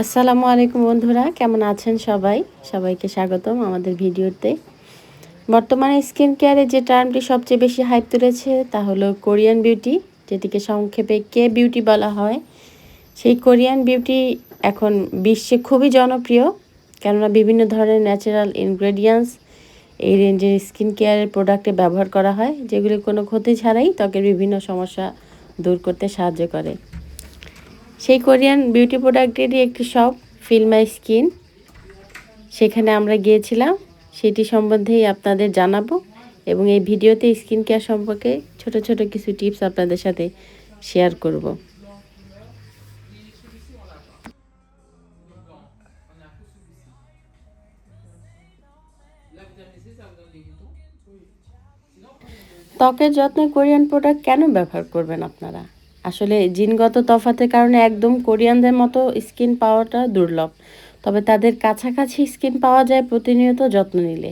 আসসালামু আলাইকুম বন্ধুরা, কেমন আছেন সবাই? সবাইকে স্বাগতম আমাদের ভিডিওতে। বর্তমানে স্কিন কেয়ারে যে টার্মটি সবচেয়ে বেশি হাইপ তুলেছে, তা হলো কোরিয়ান বিউটি যেটিকে সংক্ষেপে কে বিউটি বলা হয়। সেই কোরিয়ান বিউটি এখন বিশ্বে খুবই জনপ্রিয়, কেননা বিভিন্ন ধরনের ন্যাচারাল ইনগ্রেডিয়েন্টস এই রেঞ্জের স্কিন কেয়ারের প্রোডাক্টে ব্যবহার করা হয় যেগুলি কোনো ক্ষতি ছাড়াই ত্বকের বিভিন্ন সমস্যা দূর করতে সাহায্য করে। সেই কোরিয়ান বিউটি প্রোডাক্টেরই একটি শপ ফিল মাই স্কিন সেখানে আমরা গিয়েছিলাম, সেটি সম্বন্ধেই আপনাদের জানাব এবং এই ভিডিওতে স্কিন কেয়ার সম্পর্কে ছোট ছোট কিছু টিপস আপনাদের সাথে শেয়ার করব। ত্বকের যত্নে কোরিয়ান প্রোডাক্ট কেন ব্যবহার করবেন আপনারা? আসলে জিনগত তফাতের কারণে একদম কোরিয়ানদের মতো স্কিন পাওয়াটা দুর্লভ। তবে তাদের কাছাকাছি স্কিন পাওয়া যায় প্রতিনিয়ত যত্ন নিলে।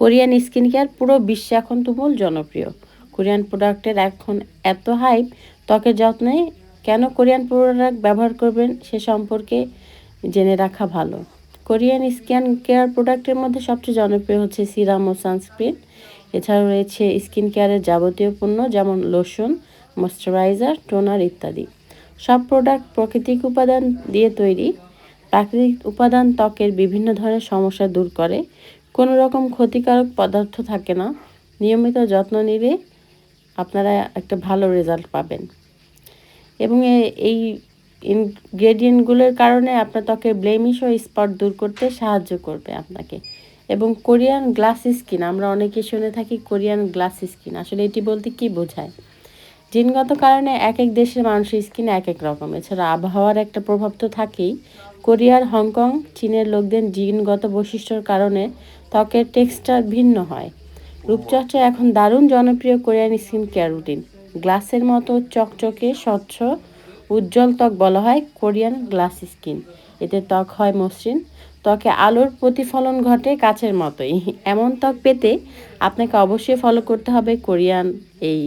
কোরিয়ান স্কিন কেয়ার পুরো বিশ্বে এখন তুমুল জনপ্রিয়। কোরিয়ান প্রোডাক্টের এখন এত হাইপ, ত্বকের যত্নে কেন কোরিয়ান প্রোডাক্ট ব্যবহার করবেন সে সম্পর্কে জেনে রাখা ভালো। কোরিয়ান স্কিন কেয়ার প্রোডাক্টের মধ্যে সবচেয়ে জনপ্রিয় হচ্ছে সিরাম ও সানস্ক্রিন। এছাড়াও রয়েছে স্কিন কেয়ারের যাবতীয় পণ্য যেমন লোশন ময়শ্চারাইজার টোনার ইত্যাদি। সব প্রোডাক্ট প্রাকৃতিক উপাদান দিয়ে তৈরি। প্রাকৃতিক উপাদান ত্বকের বিভিন্ন ধরনের সমস্যা দূর করে। কোনো রকম ক্ষতিকারক পদার্থ থাকে না। নিয়মিত যত্ন নিলে আপনারা একটা ভালো রেজাল্ট পাবেন। এবং এই ইনগ্রেডিয়েন্টগুলোর কারণে আপনার ত্বকের ব্লেমিশ ও স্পট দূর করতে সাহায্য করবে আপনাকে। এবং কোরিয়ান গ্লাস স্কিন আমরা অনেকে শুনে থাকি কোরিয়ান গ্লাস স্কিন আসলে এটি বলতে কি বোঝায়? জিনগত কারণে এক এক দেশের মানুষের স্কিন এক এক রকম। এছাড়া আবহাওয়ার একটা প্রভাব তো থাকেই। কোরিয়ার, হংকং, চীনের লোকদের জিনগত বৈশিষ্ট্যর কারণে ত্বকের টেক্সচার ভিন্ন হয়। রূপচর্চা এখন দারুণ জনপ্রিয় কোরিয়ান স্কিন কেয়ার রুটিন। গ্লাসের মতো চকচকে, স্বচ্ছ, উজ্জ্বল ত্বক বলা হয় কোরিয়ান গ্লাস স্কিন। এতে ত্বক হয় মসৃণ, ত্বকে আলোর প্রতিফলন ঘটে কাছের মতোই। এমন ত্বক পেতে আপনাকে অবশ্যই ফলো করতে হবে কোরিয়ান এই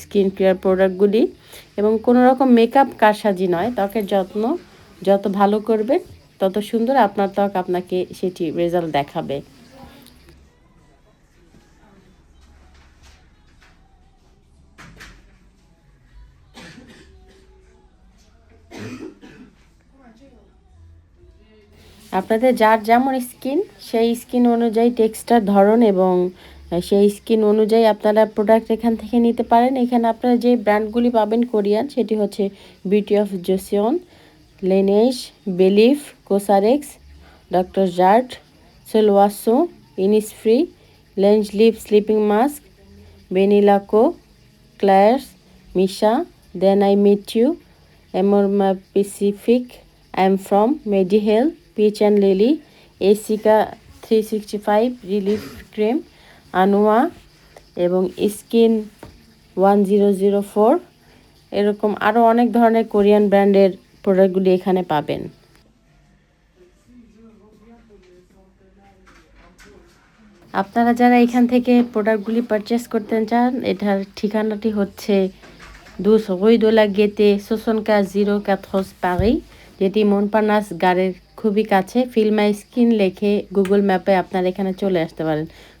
স্কিন কেয়ার প্রোডাক্টগুলি এবং কোনো রকম মেকআপ কারসাজি নয়। ত্বকের যত্ন যত ভালো করবে, তত সুন্দর আপনার ত্বক আপনাকে সেটি রেজাল্ট দেখাবে। আপনাদের যার যেমন স্কিন, সেই স্কিন অনুযায়ী টেক্সটার ধরন এবং সেই স্কিন অনুযায়ী আপনারা প্রোডাক্ট এখান থেকে নিতে পারেন। এখানে আপনারা যে ব্র্যান্ডগুলি পাবেন কোরিয়ান, সেটি হচ্ছে beauty of Joseon Laneige Belif Cosrx doctor Jart Sulwhasoo Innisfree Laneige lip sleeping mask banila co Klairs Missha then I met you Amore Pacific I'm from Mediheal peach and lily এসিকা three sixty five relief cream Anua এবং skin one zero zero four. এরকম আরও অনেক ধরনের Korean ব্র্যান্ডের প্রোডাক্টগুলি এখানে পাবেন। আপনারা যারা এখান থেকে প্রোডাক্টগুলি পারচেস করতে চান, এটার ঠিকানাটি হচ্ছে দু সগই দোলা গেতে শোষণকা জিরো ক্যাথস পারি যেটি মনপানাস গাড়ের খুবই কাছে। ফিল্মাই স্ক্রিন লেখে গুগল ম্যাপে আপনারা এখানে চলে আসতে পারেন।